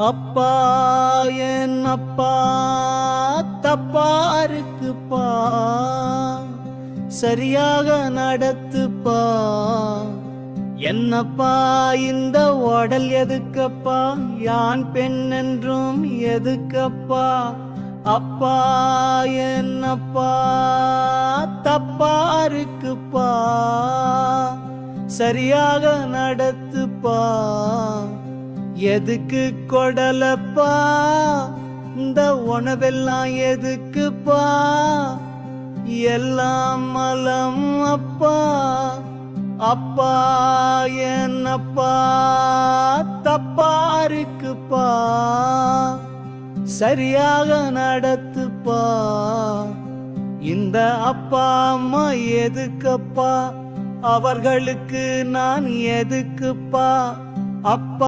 அப்பா என் அப்பா தப்பா இருக்குப்பா சரியாக நடத்துப்பா. என்னப்பா இந்த உடல் எதுக்கப்பா? யான் பெண் என்றும் எதுக்கப்பா? அப்பா என்னப்பா தப்பா இருக்குப்பா சரியாக நடத்துப்பா. எதுக்கு கொடலப்பா? இந்த உணவெல்லாம் எதுக்குப்பா? எல்லாம் மலம் அப்பா. அப்பா என்னப்பா? தப்பா இருக்குப்பா. சரியாக நடத்துப்பா. இந்த அப்பா அம்மா எதுக்கப்பா? அவர்களுக்கு நான் எதுக்குப்பா? அப்பா